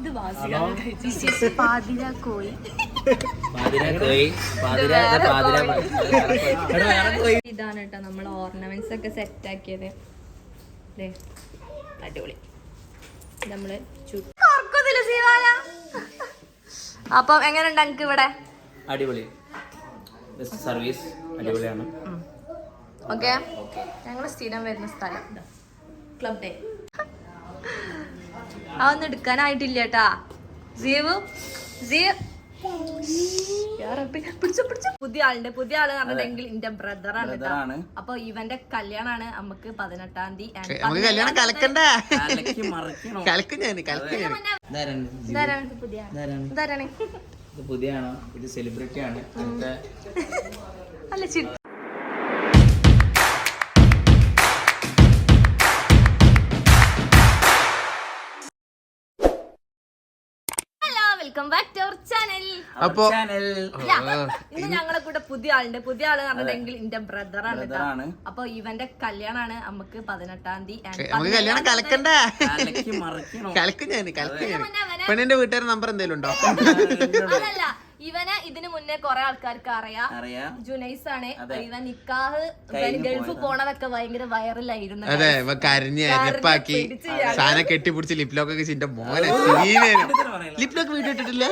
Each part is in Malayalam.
ഇത് പാതിര കോഴി. പാതിര കോയി പാതിര പാതിര എടാ, ഇതാണ് കേട്ടോ നമ്മൾ ഓർണമെന്റ്സ് ഒക്കെ സെറ്റ് ആക്കിയത്. അടിപൊളി. നമ്മൾ അപ്പം എങ്ങനെയുണ്ട് എനിക്ക് ഇവിടെ? അടിപൊളി. സർവീസ് അടിപൊളിയാണ്. ഓക്കെ ഞങ്ങൾ സ്ഥിരം വരുന്ന സ്ഥലം. ക്ലബ് ഡേ അതൊന്നും എടുക്കാനായിട്ടില്ല കേട്ടാ ജീവ് ജീവ്. പുതിയ ആളുണ്ട് പുതിയ ആൾ പറഞ്ഞിട്ടുണ്ടെങ്കിൽ എന്റെ ബ്രദറാണ് ബ്രദറാണ് അപ്പൊ ഇവന്റെ കല്യാണാണ് നമുക്ക് പതിനെട്ടാം തീയതി നമുക്ക് കല്യാണം കലക്കണ്ടേ? പുതിയ മറിക്കണോ? കലക്കും ഞാൻ കലക്കും പുതിയ ഇത് സെലിബ്രിറ്റി ആണ്? അല്ല ചിരി. Welcome back to our channel അപ്പോ ഇന്ന് ഞങ്ങളെ കൂടെ പുതിയ ആളുണ്ട്. പുതിയ ആൾ പറഞ്ഞതെങ്കിൽ എന്റെ ബ്രദറാണ് ആണ് അപ്പൊ ഇവന്റെ കല്യാണാണ് നമുക്ക് പതിനെട്ടാം തീയതി കല്യാണം കലക്കണ്ടേ. കലക്കും ഞാൻ കലക്കും ഞാൻ. പെണ്ണിന്റെ വീട്ടുകാരുടെ നമ്പർ എന്തെങ്കിലും ഉണ്ടോ? അതല്ല ഇവനെ ഇതിന് മുന്നേ കൊറേ ആൾക്കാർക്ക് അറിയാം. അറിയാം. ജുനൈസ് ആണ് ഇവൻ നിക്കാഹ് ഗൾഫ് പോണതൊക്കെ ഭയങ്കര വൈറലായിരുന്നു. അതെ കരഞ്ഞ് സാധനം കെട്ടിപ്പിടിച്ച് ലിപ്ലോക്കൊക്കെ ചിന്റെ മോനെ ലിപ്ലോക്ക് വീഡിയോ ഇട്ടിട്ടില്ല?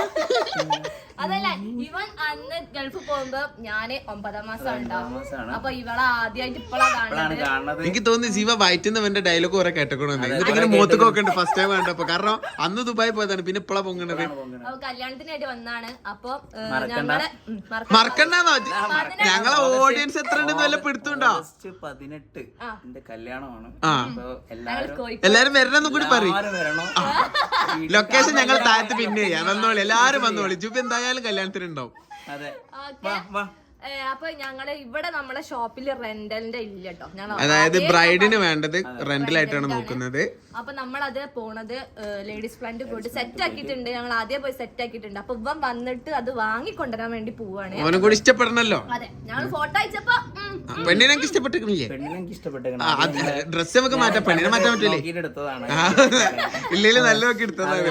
അതല്ല ഇവൻ അന്ന് ഗൾഫ് പോകുമ്പോ ഞാൻ ഒമ്പതാം മാസം ഉണ്ടാവും. അപ്പൊ ഇവളെ ആദ്യമായിട്ട് ഇപ്പോഴാണ് കാണുന്നത്. എനിക്ക് തോന്നി ജീവ വയറ്റുന്ന എന്റെ ഡയലോഗ് കുറെ കേട്ടക്കണമെന്ന് എന്നിട്ട് ഇങ്ങനെ മൂത്ത് നോക്കണ്ട് ഫസ്റ്റ് ടൈം കണ്ടപ്പോ. കാരണം അന്ന് ദുബായി പോയതാണ് പിന്നെ ഇപ്പളാ പൊങ്ങണത്. അപ്പൊ കല്യാണത്തിനായിട്ട് വന്നാണ്. അപ്പൊ ഞങ്ങൾ. മറക്കണ്ടെന്നോ ഞങ്ങളെ ഓഡിയൻസ് എത്ര ഉണ്ടെന്ന് വല്ല പിടുത്തുണ്ടോ ഓഗസ്റ്റ് പതിനെട്ട് എന്റെ കല്യാണമാണ്. അപ്പൊ എല്ലാരും വരണമെന്നും കൂടി പറയും. വരണം. ലൊക്കേഷൻ ഞങ്ങൾ താഴത്ത് പിന്നെ. ചെയ്യാം വന്നോളി. എല്ലാരും വന്നോളി. ജുബ് എന്തായാലും കല്യാണത്തിന് ഉണ്ടാവും അതെ. ഓക്കെ. വാ വാ. അപ്പൊ ഞങ്ങൾ ഇവിടെ നമ്മളെ ഷോപ്പിൽ റെന്റലിന്റെ ഇല്ല കേട്ടോ അതായത് ബ്രൈഡിന് വേണ്ടത് റെന്റലായിട്ടാണ് നോക്കുന്നത്. അപ്പൊ നമ്മളത് പോണത് ലേഡീസ് പ്ലാന്റ് പോയിട്ട് സെറ്റ് ആക്കിയിട്ടുണ്ട്. ഞങ്ങൾ ആദ്യം പോയി സെറ്റ് ആക്കിയിട്ടുണ്ട്. അപ്പൊ ഇവൻ വന്നിട്ട് അത് വാങ്ങിക്കൊണ്ടുവരാൻ വേണ്ടി പോവാണ്. അവനും കൂടി ഇഷ്ടപ്പെടണല്ലോ. അതെ ഞങ്ങൾ ഫോട്ടോ അയച്ചപ്പോ പെണ്ണിനെ ഇഷ്ടപ്പെട്ടേക്കണം ഡ്രസ് നമുക്ക് മാറ്റാം. പെണ്ണിനെ മാറ്റാൻ പറ്റില്ലേ ഇല്ലെങ്കിൽ നല്ല എടുത്തതാണ്.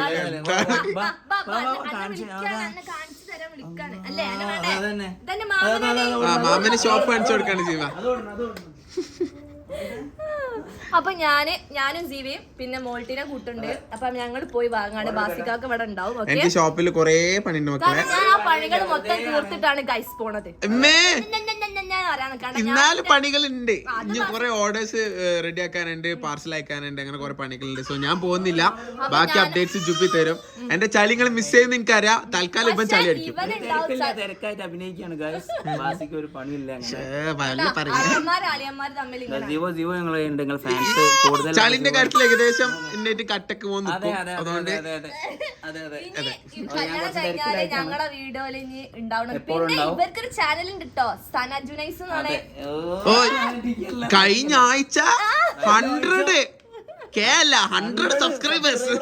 കാണിച്ച് മാമന് ഷോപ്പ് കാണിച്ചു കൊടുക്കാണ് ജീവ അപ്പൊ ഞാൻ ഞാനും ജീവിയും പിന്നെ മോൾട്ടിനെ കൂട്ടുണ്ട്. അപ്പൊ ഞങ്ങൾ പോയി വാങ്ങാണ്. ബാസിക്കാക്ക് ഇവിടെ ഉണ്ടാവും എനിക്ക് ഷോപ്പിൽ കൊറേ പണി കാരണം ഞാൻ ആ പണികൾ മൊത്തം തീർത്തിട്ടാണ് ഗൈസ് പോണത്. ഞാൻ പണികളുണ്ട്. ഇനി കുറെ ഓർഡേഴ്സ് റെഡി ആക്കാനുണ്ട് പാർസൽ അയക്കാനുണ്ട് അങ്ങനെ കുറെ പണികളുണ്ട്. സോ ഞാൻ പോകുന്നില്ല. ബാക്കി അപ്ഡേറ്റ്സ് ജുബി തരും. എന്റെ ചളിങ്ങൾ മിസ് ചെയ്യുന്ന എനിക്കറിയാം. തൽക്കാലം ഇപ്പം ചളി അടിക്കും. തിരക്കായിട്ട് അഭിനയിക്കാണ് ബാസിക്ക് ഒരു പണിയില്ല അങ്ങനെ വല്ല അലിയന്മാര് അളിയന്മാര് തമ്മിൽ ഇങ്ങനെ ജീവോ ജീവോ ഞങ്ങൾ ഉണ്ട് നിങ്ങൾ ഫാൻസ് കൂടുതൽ ചാലിന്റെ കാര്യത്തിൽ ഏകദേശം എന്നിട്ട് കട്ടക്ക് പോകുന്നു അതെ അതെ അതെ അതുകൊണ്ട് അതെ അതെ ഞങ്ങളെ വീഡിയോയിൽ ഇനി ഉണ്ടാവണം. പിന്നെ ഇവർക്കൊരു ചാനൽ ഉണ്ട് കേട്ടോ സന ജുനൈസ് എന്നാണ് ഓ കഴിഞ്ഞ ആഴ്ച ഹൺഡ്രഡ് കെ അല്ല ഹൺഡ്രഡ് സബ്സ്ക്രൈബേഴ്സ്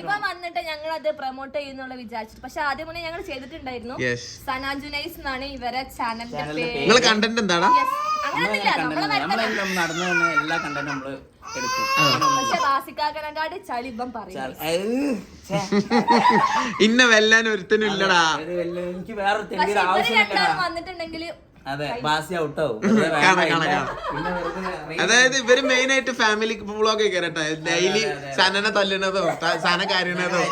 ഇവ വന്നിട്ട് ഞങ്ങൾ അത് പ്രൊമോട്ട് ചെയ്യുന്നുള്ള വിചാരിച്ചിട്ട്. പക്ഷെ ആദ്യം മുന്നേ ഞങ്ങൾ ചെയ്തിട്ടുണ്ടായിരുന്നു. സനാജുനൈസ് സന ജുനൈസ് എന്നാണ് ഇവരെ ചാനലിന്റെ പേര്. കണ്ടന്റ് നമ്മളെ നടന്നു എല്ലാ കണ്ടന്റും നമ്മൾ ഇന്ന വെല്ലാൻ ഒരുത്തനും ഇല്ലടാ. എനിക്ക് വേറെ വന്നിട്ടുണ്ടെങ്കിൽ അതെ ബാസി ഔട്ടാവും. അതായത് ഇവർ മെയിൻ ആയിട്ട് ഫാമിലി വ്ളോഗ് കേറട്ടെ. ഡെയിലി സനനെ തല്ലണതോ സന കരയണതോ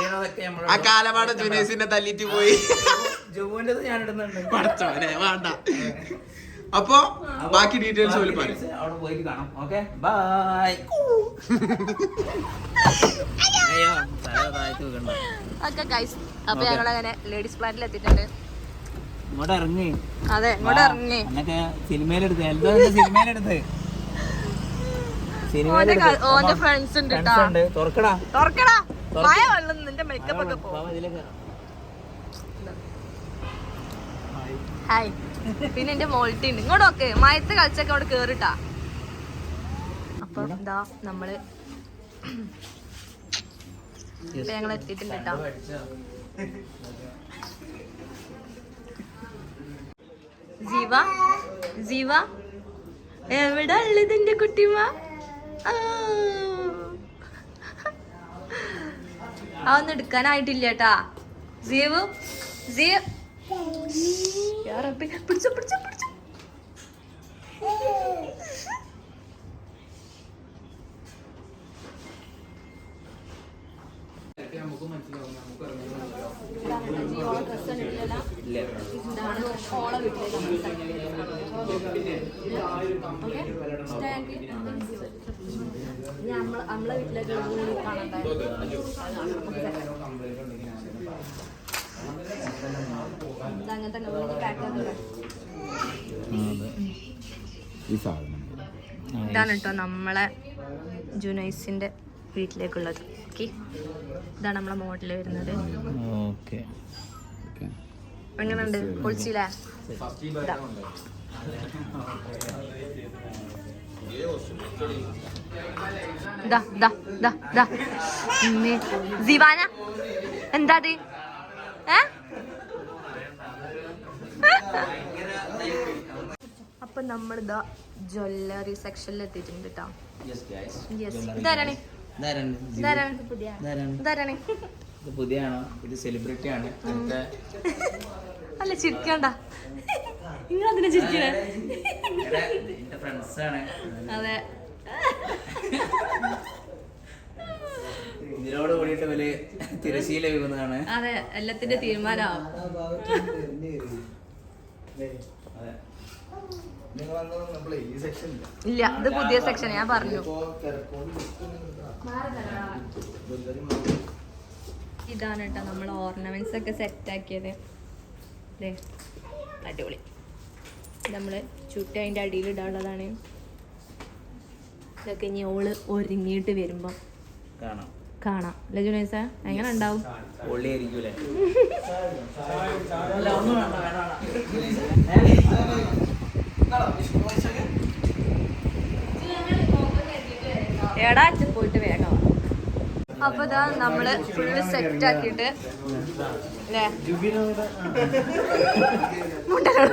ആ കാലമാണ് ജുനേസിനെ തല്ലിട്ട് പോയി. പടച്ചോനെ വേണ്ട. അപ്പൊ ബാക്കി ഡീറ്റെയിൽസ് പോലും പറയും. അവിടെ പോയിട്ട് കാണാം. ഓക്കെ? ബൈ ഒക്കെ ഗൈസ് അപ്പൊ ഞങ്ങൾ അങ്ങനെ ലേഡീസ് പ്ലാന്റിൽ എത്തിയിട്ടുണ്ട് ഇങ്ങോട്ട് ഇറങ്ങി. അതെ ഇങ്ങോട്ട് ഇറങ്ങി. എന്നൊക്കെ സിനിമയിലെടുത്ത്. എന്തോ സിനിമയിലെടുത്ത്? ഓന്റെ ഫ്രണ്ട്സ് ഉണ്ട് തുറക്കടാ. തുറക്കടാ. മഴ വെള്ളം നിന്റെ മേക്കപ്പ് ഒക്കെ. ഹായ് പിന്നെ എന്റെ മോൾട്ടി ഉണ്ട്. ഇങ്ങോട്ട് നോക്ക്. മയത്ത് കളിച്ചൊക്കെ അവിടെ കേറിട്ടാ. അപ്പൊ എന്താ നമ്മൾ ഞങ്ങൾ എത്തിയിട്ടുണ്ട് കേട്ടോ ജീവ? ജീവ? എവിടെ ഉള്ളത് എന്റെ കുട്ടിമ. അതൊന്നും എടുക്കാനായിട്ടില്ല കേട്ടാ ജീവ്? ജീവ് പിടിച്ചു പിടിച്ചോ പിടിച്ചോ ഇല്ല ഇതാണ് ഓളെ വീട്ടിലേക്ക് നമ്മൾ നമ്മളെ ഈ സാധനം ഇതാണ് കേട്ടോ നമ്മളെ ജുനൈസിന്റെ വീട്ടിലേക്കുള്ളത്. ഓക്കെ. ഇതാണ് നമ്മളെ മോഡൽ വരുന്നത്. ഓക്കെ. എങ്ങനെയുണ്ട്? പൊളിച്ചില്ലേ. സിവാന എന്താ അത്? ഏ? അപ്പൊ നമ്മളിതാ ജ്വല്ലറി സെക്ഷനിൽ എത്തിയിട്ടുണ്ട് കേട്ടോ യെസ് ഇതാരാണ്? ഇതാരാണ്? ഇതാരാണ്? ഇത് പുതിയാണോ ഇത് സെലിബ്രിറ്റി ആണ്. അടുത്ത അല്ല ചിരിക്കണ്ട. നിങ്ങൾ അതിനെ ചിരിക്കണേ എന്റെ ഫ്രണ്ട്സ് ആണ്. അതെ. ഇതിനോട് കൂടിയിട്ട് വലിയ തിരശീല വീഴുന്നതാണ്. അതെ എല്ലാത്തിന്റെ തീരുമാനമാവും ഇല്ല. ഇത് പുതിയ സെക്ഷൻ ഞാൻ പറഞ്ഞു. ഇതാണ് കേട്ടോ നമ്മൾ ഓർണമെന്റ്സ് ഒക്കെ സെറ്റ് ആക്കിയത് ദേ, അടിപൊളി. നമ്മൾ ചുട്ടി അതിന്റെ അടിയിൽ ഇടാനുള്ളതാണ്. ഇതൊക്കെ ഇനി ഓൾ ഒരുങ്ങിയിട്ട് വരുമ്പം കാണാം. അല്ലേ ജുനൈസ? എങ്ങനെ ഉണ്ടാവും? എടാ അച്ഛൻ പോയിട്ട് വേഗം. അപ്പൊ ഇതാ നമ്മൾ ഫുള്ള് സെറ്റ് മുണ്ടനോട്.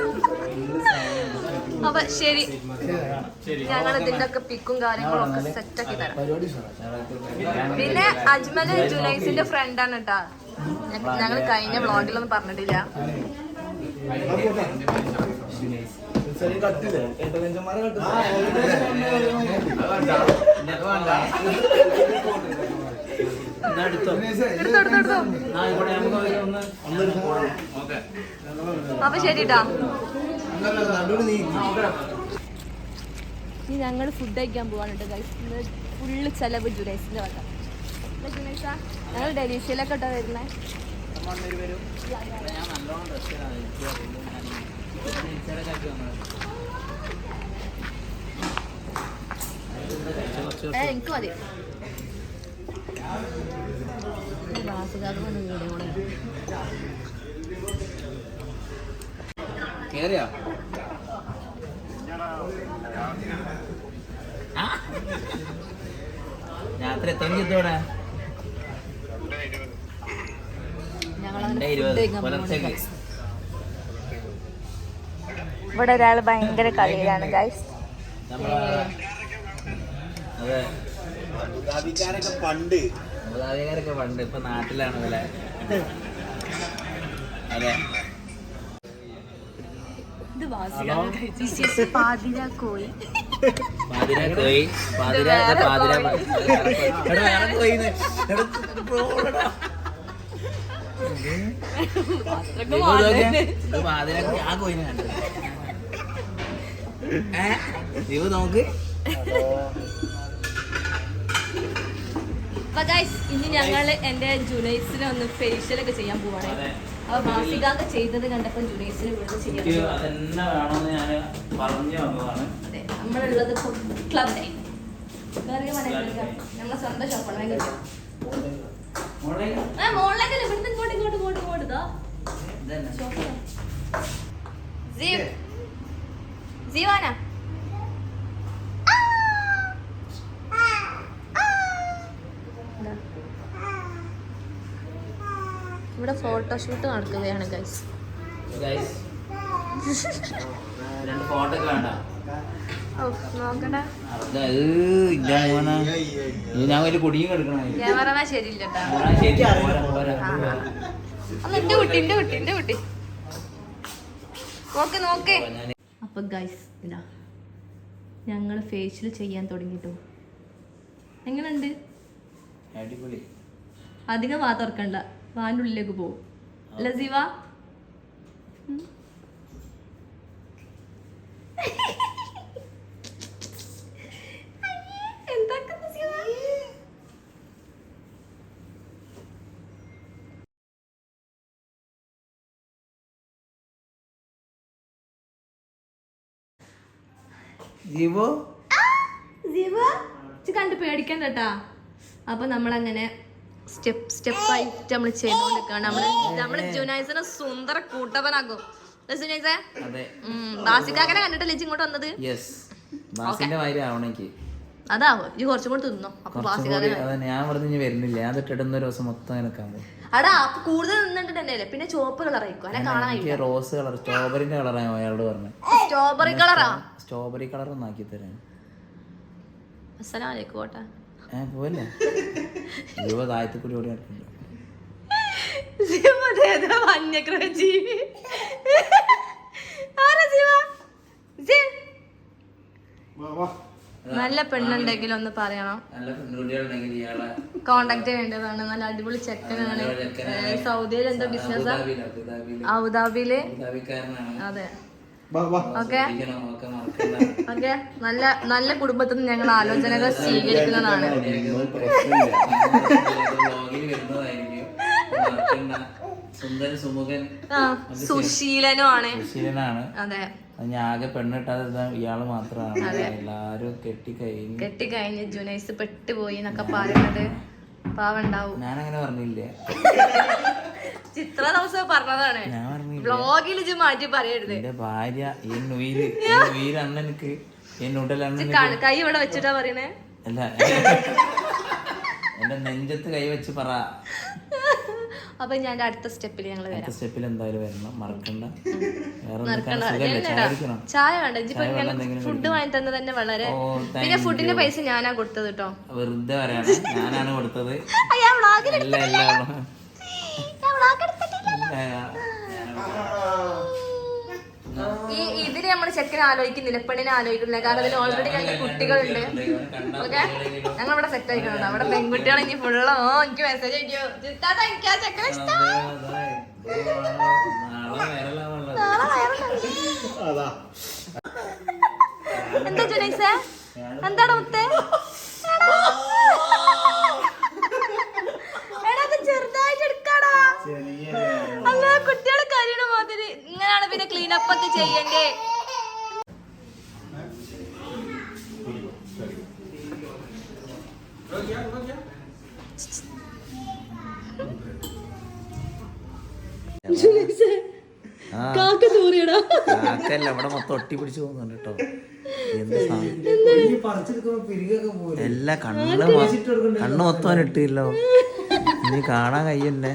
അപ്പൊ ശരി. ഞങ്ങൾ ഇതിന്റെ ഒക്കെ പിക്കും കാര്യങ്ങളും ഒക്കെ സെറ്റ് ആക്കി തരാം. പിന്നെ അജ്മൽ ജുനൈസിന്റെ ഫ്രണ്ട് ആണ് കേട്ടാ ഞങ്ങൾ കഴിഞ്ഞ വ്ളോഗിലൊന്നും പറഞ്ഞിട്ടില്ല. എടുത്തോ അപ്പൊ ശരി ട്ടാ ഇനി ഞങ്ങൾ ഫുഡ് കഴിക്കാൻ പോവാണ് കേട്ടോ ഗൈസ് ഇന്ന് ഫുള്ള് ചെലവ് ജുനൈസിന്റെ വക. ഞങ്ങൾ ഡെലീഷ്യയിലൊക്കെ കേട്ടോ വരുന്നേ. എനിക്ക് അറിയില്ല. കേറിയോ? രാത്രി എത്ര പുലർച്ചയ്ക്ക്. ഇവിടെ ഒരാൾ ഭയങ്കര കളിയിലാണ് ഗൈസ് നമ്മളെ അതെ. പണ്ട്. അബുദാബിക്കാരൊക്കെ പണ്ട് ഇപ്പൊ നാട്ടിലാണ് വില അതെ. പാതിര കോയി. പാതിര കോയി. പാതിര വേറെ പാതിര കോയി. പാതിര കോയി. ആ കോയിനെ കണ്ടത് ഇവ നോക്ക് അപ്പൊ ഗൈസ് ഇനി ഞങ്ങൾ എന്റെ ജുനൈസിനെ ഒന്ന് ഫേഷ്യൽ ഒക്കെ ചെയ്യാൻ പോവാണ്. അപ്പൊ മാസികാക്ക ചെയ്തത് കണ്ടപ്പോ ജുനൈസിന് ചെയ്യാൻ അതെ നമ്മളുള്ളത് ക്ലബ് ടൈം നമ്മളെ സ്വന്തം ഷോപ്പാണ് മോളിലേക്കല്ല ഇവിടുന്ന് ഇങ്ങോട്ട് ഇങ്ങോട്ട് ജീവാന ഇതാ. ഇവിടെ ഫോട്ടോഷൂട്ട് നടക്കുകയാണ് ഗൈസ് ഞാൻ വലിയ ക്യാമറമാൻ ശരിയില്ല. എന്റെ കുട്ടി എന്റെ കുട്ടി എന്റെ കുട്ടി. നോക്ക് നോക്ക്. അപ്പൊ ഗൈസ് ഇതാ. ഞങ്ങൾ ഫേഷ്യൽ ചെയ്യാൻ തുടങ്ങിട്ടു. എങ്ങനെയുണ്ട് അധികം വാ തുറക്കണ്ട. വാന്റെ ഉള്ളിലേക്ക് പോകും അല്ല എന്താക്കുന്നു ജീവ? ജീവോ? കണ്ട് പേടിക്കണ്ട കേട്ടാ അപ്പൊ നമ്മളങ്ങനെ സ്റ്റെപ്പ് സ്റ്റെപ്പ് ആയിട്ട് നമ്മൾ ചെയ്തുകൊണ്ടിരിക്കുകയാണ്. നമ്മൾ നമ്മൾ ജുനൈസിനെ സുന്ദര കൂട്ടവനാകും. ബാസിക്കാക്കനെ കണ്ടിട്ടല്ലേ ഇങ്ങോട്ട് വന്നത്? അതാവോ? കുറച്ചും കൂടി തിന്നോ. അപ്പൊ ഞാൻ പറഞ്ഞു വരുന്നില്ല. ഞാൻ തൊട്ടിടുന്ന ഒരു ദിവസം മൊത്തം നിൽക്കാൻ അടാ അപ്പൊ കൂടുതൽ നിന്നിട്ടുണ്ടല്ലേ പിന്നെ ചുവപ്പ് കളറായിരിക്കും അല്ലെ കാണാൻ റോസ് കളർ സ്ട്രോബെറിന്റെ കളറാണ് അയാളോട് പറഞ്ഞത് സ്ട്രോബെറി കളറാ? സ്ട്രോബെറി കളർ തരാൻ അസ്സലാമലൈക്കും കോട്ടെ ഏ പോവല്ലേ? ജീവ? കൂടി ഓടി നടക്കുന്നു. നല്ല പെണ്ണുണ്ടെങ്കിൽ ഒന്ന് പറയണം. നല്ല പെൺകുട്ടികളുണ്ടെങ്കിൽ ഇയാളെ കോണ്ടാക്ട് ചെയ്യേണ്ടതാണ്. നല്ല അടിപൊളി ചെക്കനാണ്. സൗദിയിൽ എന്തോ ബിസിനസ് അബുദാബിയിൽ. അതെ. ഓക്കെ. നല്ല നല്ല കുടുംബത്തിൽ നിന്ന് ഞങ്ങൾ ആലോചനകൾ സ്വീകരിക്കുന്നതാണ്. സുശീലനുമാണ്. അതെ. ഞാൻ ആകെ പെണ്ണിട്ടാതെ ഇയാൾ മാത്രമാണ്. എല്ലാരും കെട്ടി കഴിഞ്ഞു കെട്ടിക്കഴിഞ്ഞ് ജുനൈസ് പെട്ടുപോയി എന്നൊക്കെ പറയുന്നത് പാവണ്ടാവും ഞാനങ്ങനെ പറഞ്ഞില്ലേ? ചിത്ര ദിവസം പറഞ്ഞതാണ്. ഞാൻ പറഞ്ഞില്ല? ഇജ്ജ് മാറ്റി പറയരുത്. എന്റെ ഭാര്യ ഈ നുയിര് ഈ നുയിര് അണ്ണനക്ക് ഈ നുടൽ അണ്ണനക്ക് ക- കൈ ഇവിടെ വെച്ചിട്ടാ പറയണേ? അല്ല എന്റെ നെഞ്ചത്ത് കൈ വെച്ച് പറ. അപ്പൊ ഞാൻ അടുത്ത സ്റ്റെപ്പിൽ ഞങ്ങൾ വരാം. അടുത്ത സ്റ്റെപ്പിൽ എന്തായാലും വരണം മറക്കണ്ട. വേറെ. ചായ കുടിക്കണം ചായ വേണ്ട. ചായ എന്തെങ്കിലും ഫുഡ് വാങ്ങി തന്നെ തന്നെ വളരെ ഓ പിന്നെ ഫുഡിന്റെ പൈസ ഞാനാ കൊടുത്തത് കേട്ടോ വെറുതെ പറയണം ഞാനാണ് കൊടുത്തത്. അയ്യാ വ്ളോഗിൽ അല്ല അല്ല ഞാൻ വ്ളോഗ് എടുത്തിട്ടില്ല അല്ല. ഈ ഇതിന് നമ്മൾ ചെക്കനെ ആലോചിക്കുന്നില്ല പെണ്ണിനെ ആലോചിക്കുന്നില്ല. കാരണം ഇതിന് ഓൾറെഡി കഴിഞ്ഞ കുട്ടികളുണ്ട്. ഓക്കെ? ഞങ്ങൾ ഇവിടെ സെറ്റ് ആയിക്കുന്നുണ്ട് അവിടെ പെൺകുട്ടികളെ ഇനി ഫുള്ളോ എനിക്ക് മെസ്സേജ് അയക്കോ? എനിക്ക് ആ ചെക്കനെ എന്താ ജുനൈസേ? എന്താണ് മുത്തേ? ഒട്ടി പിടിച്ചു പോകുന്നുണ്ട് കേട്ടോ. എല്ലാ കണ്ണ് കണ്ണ് മൊത്തം ഇട്ടില്ലോ ഇനി കാണാൻ കയ്യല്ലേ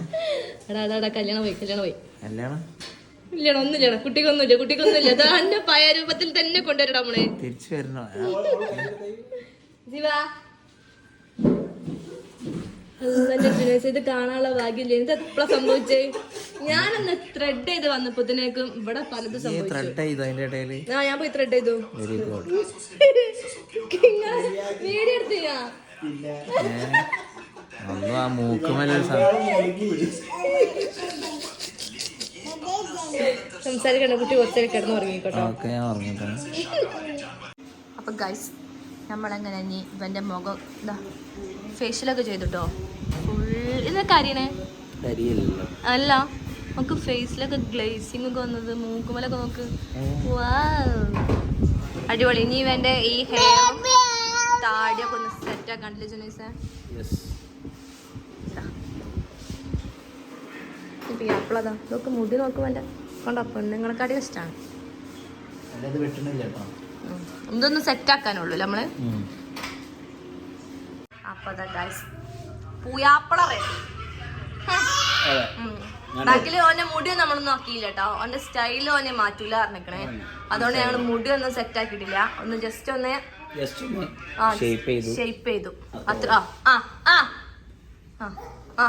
കല്യാണം പോയി കല്യാണം പോയി. കല്യാണം? ഇല്ലടാ ഒന്നുമില്ലടാ കുട്ടിക്കൊന്നുമില്ല കുട്ടിക്കൊന്നുമില്ല പഴയ രൂപത്തിൽ തന്നെ കൊണ്ടുവരടാ നമ്മൾ തിരിച്ചു വരണോ? ജീവ ഇത് കാണാനുള്ള ഭാഗ്യമില്ല ഇത് എപ്പോഴാ സംഭവിച്ചേ? ഞാനന്ന് ത്രെഡ് ചെയ്ത് വന്നപ്പോഴത്തേക്കും ഇവിടെ പലതും സംഭവിച്ചു. ആ ഞാൻ പോയി ത്രെഡ് ചെയ്തു. വീഡിയോ എടുത്തില്ല? ആ മൂക്കുമല്ല സംസാരിക്കണ്ട കുട്ടി ഒത്തിരി കിടന്ന് ഉറങ്ങിക്കോട്ടെ. ഓക്കെ ഞാൻ അപ്പൊ ഗൈസ് നമ്മളെങ്ങനെ ഇനി ഇവന്റെ മുഖം ഇതാ ഫേഷ്യലൊക്കെ ചെയ്തിട്ടോ. ഫുൾ ഇതൊക്കെ കരിയണേ? അല്ല നമുക്ക് ഫേസിലൊക്കെ ഗ്ലേസിംഗ് ഒക്കെ വന്നത് മൂക്കുമലൊക്കെ നോക്ക്. വാ അടിപൊളി. ഇനി ഇവന്റെ ഈ ഹെയർ താടിയൊക്കെ ഒന്ന് സെറ്റ് ആക്കാണ്ടില്ല ജുനൈസേ? യെസ് ഇപ്പൊ ഈ അപ്പളതാ ഇതൊക്കെ മുടി നോക്കുമ്പോ കണ്ടോ? പെണ്ണുങ്ങളെക്കാട്ടിയും ഇഷ്ടമാണ് ഇതൊന്ന് സെറ്റ് ആക്കാനുള്ളൂ നമ്മൾ. അപ്പൊ പൂയാപ്പള റെഡി ബാക്കിൽ ഓന്റെ മുടി നമ്മൾ നോക്കിയില്ല കേട്ടോ ഓന്റെ സ്റ്റൈലും ഓനെ മാറ്റൂല അറിഞ്ഞിക്കണേ അതുകൊണ്ട് ഞങ്ങൾ മുടി ഒന്നും സെറ്റ് ആക്കിയിട്ടില്ല. ഒന്ന് ജസ്റ്റ് ഒന്ന് ഷേപ്പ് ചെയ്തു. അത്ര ആ ആ ആ.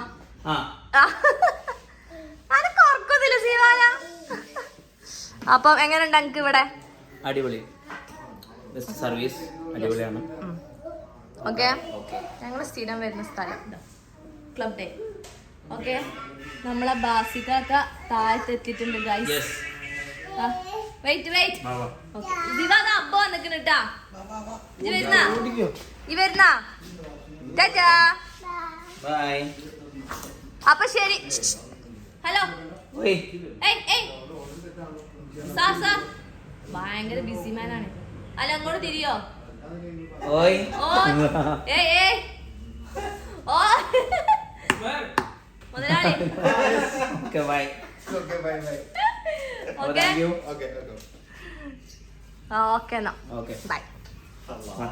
അനക്ക് ഉറക്കത്തില്ല ശിവായ. അപ്പം എങ്ങനെയുണ്ട് ഇവിടെ? അടിപൊളി. ബെസ്റ്റ് സർവീസ് അടിപൊളിയാണ്. ഓക്കെ ഞങ്ങൾ സ്ഥിരം വരുന്ന സ്ഥലം. ക്ലബ് ഡേ ഓക്കെ നമ്മളെ ബാസിക്കൊക്കെ താഴത്ത് എത്തിയിട്ടുണ്ട് ഗൈസ് വെയിറ്റ് വെയിറ്റ് ഇതാ അബ്ബ വന്നിക്കണ് കേട്ടാ ഇജ്ജ് വരുന്ന. ഈ വരുന്ന. അപ്പൊ ശരി. ഹലോ. ഭയങ്കര ബിസി മാനാണ് അല്ല അങ്ങോട്ട് തിരിയോ? ഓയ്. ഓ ഏയ് ഏയ്. ഓ മുതലാളി. Okay bye. Okay bye bye. Okay? Okay okay. Okay എന്നാ. ഓക്കെ. ബൈ. ആ